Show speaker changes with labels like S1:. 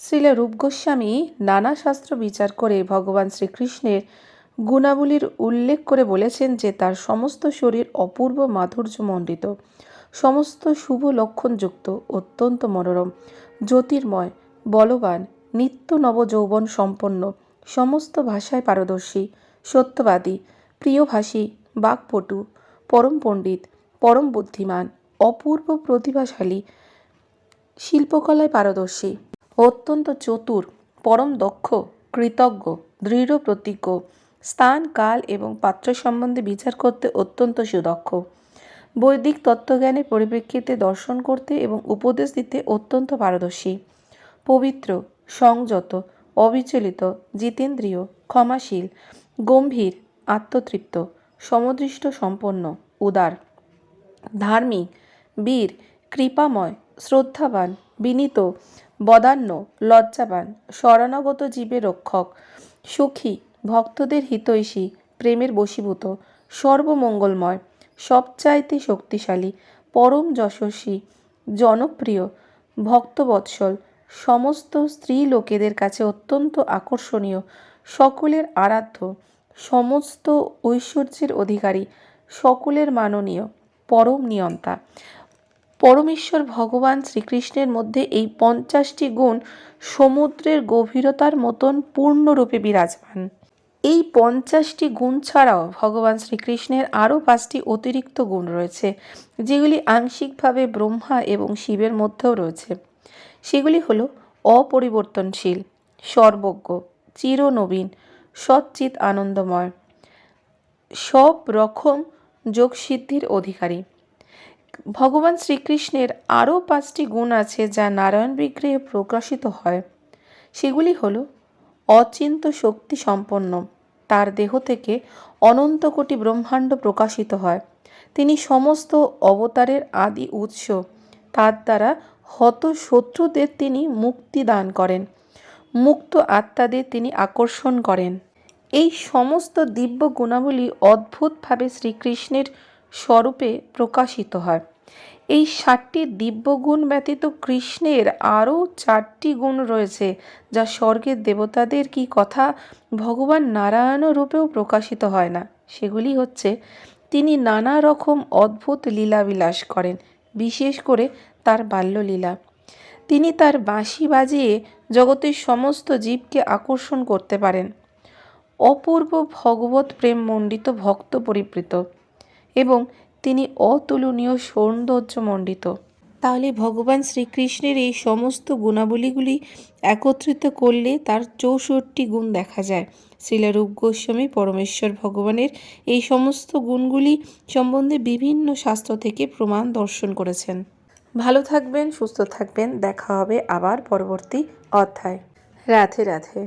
S1: শ্রীল রূপ গোস্বামী নানা শাস্ত্র বিচার করে ভগবান শ্রীকৃষ্ণের গুণাবলীর উল্লেখ করে বলেছেন যে তার সমস্ত শরীর অপূর্ব মাধুর্যমণ্ডিত। সমস্ত শুভ লক্ষণযুক্ত, অত্যন্ত মনোরম, জ্যোতির্ময়, বলবান, নিত্য নবযৌবন সম্পন্ন, সমস্ত ভাষায় পারদর্শী, সত্যবাদী, প্রিয়ভাষী, বাকপটু, পরম পণ্ডিত, পরম বুদ্ধিমান, অপূর্ব প্রতিভাশালী, শিল্পকলায় পারদর্শী। অত্যন্ত চতুর, পরম দক্ষ, কৃতজ্ঞ, দৃঢ় প্রতিজ্ঞ স্থান, কাল এবং পাত্র সম্বন্ধে বিচার করতে অত্যন্ত সুদক্ষ। বৈদিক তত্ত্বজ্ঞানের পরিপ্রেক্ষিতে দর্শন করতে এবং উপদেশ দিতে অত্যন্ত পারদর্শী। পবিত্র, সংযত, অবিচলিত, জিতেন্দ্রীয়, ক্ষমাশীল, গম্ভীর, আত্মতৃপ্ত, সমদৃষ্ট, সম্পন্ন, উদার, ধার্মিক, বীর, কৃপাময়, শ্রদ্ধাবান, বিনীত বদান্য, লজ্জাবান, শরণাগত জীবের রক্ষক, সুখী, ভক্তদের হিতৈষী, প্রেমের বশীভূত, সর্বমঙ্গলময়, সবচাইতে শক্তিশালী, পরম যশস্বী, জনপ্রিয়, ভক্তবৎসল, সমস্ত স্ত্রী লোকেদের কাছে অত্যন্ত আকর্ষণীয়, সকলের আরাধ্য, সমস্ত ঐশ্বর্যের অধিকারী, সকলের মাননীয়, পরম নিয়ন্তা। পরমেশ্বর ভগবান শ্রীকৃষ্ণের মধ্যে এই পঞ্চাশটি গুণ সমুদ্রের গভীরতার মতন পূর্ণরূপে বিরাজমান। এই পঞ্চাশটি গুণ ছাড়াও ভগবান শ্রীকৃষ্ণের আরও পাঁচটি অতিরিক্ত গুণ রয়েছে, যেগুলি আংশিকভাবে ব্রহ্মা এবং শিবের মধ্যেও রয়েছে। সেগুলি হল অপরিবর্তনশীল, সর্বজ্ঞ, চিরনবীন সচ্চিত আনন্দময় সব রকম যোগসিদ্ধির অধিকারী। ভগবান শ্রীকৃষ্ণের আরও পাঁচটি গুণ আছে যা নারায়ণ বিগ্রহে প্রকাশিত হয়। সেগুলি হল, অচিন্ত শক্তি সম্পন্ন, তার দেহ থেকে অনন্ত কোটি ব্রহ্মাণ্ড প্রকাশিত হয়। তিনি সমস্ত অবতারের আদি উৎস, তার দ্বারা হত শত্রুদের তিনি মুক্তি দান করেন, মুক্ত আত্মাদের তিনি আকর্ষণ করেন। এই সমস্ত দিব্য গুণাবলী অদ্ভুতভাবে শ্রীকৃষ্ণের স্বরূপে প্রকাশিত হয়। এই ষাটটি দিব্য গুণ ব্যতীত কৃষ্ণের আরও চারটি গুণ রয়েছে, যা স্বর্গের দেবতাদের কি কথা ভগবান নারায়ণ রূপেও প্রকাশিত হয় না। সেগুলি হচ্ছে, তিনি নানা রকম অদ্ভুত লীলাবিলাস করেন, বিশেষ করে তার বাল্যলীলা। তিনি তার বাঁশি বাজিয়ে জগতের সমস্ত জীবকে আকর্ষণ করতে পারেন। অপূর্ব ভগবত প্রেম মণ্ডিত ভক্ত পরিবৃত। এবং তিনি অতুলনীয় সৌন্দর্যমণ্ডিত তাহলে ভগবান শ্রীকৃষ্ণের এই সমস্ত গুণাবলীগুলি একত্রিত করলে তার চৌষট্টি গুণ দেখা যায়। শ্রীলারূপ গোস্বামী পরমেশ্বর ভগবানের এই সমস্ত গুণগুলি সম্বন্ধে বিভিন্ন শাস্ত্র থেকে প্রমাণ দর্শন করেছেন। ভালো থাকবেন সুস্থ থাকবেন। দেখা হবে আবার পরবর্তী অধ্যায়। রাধে রাধে।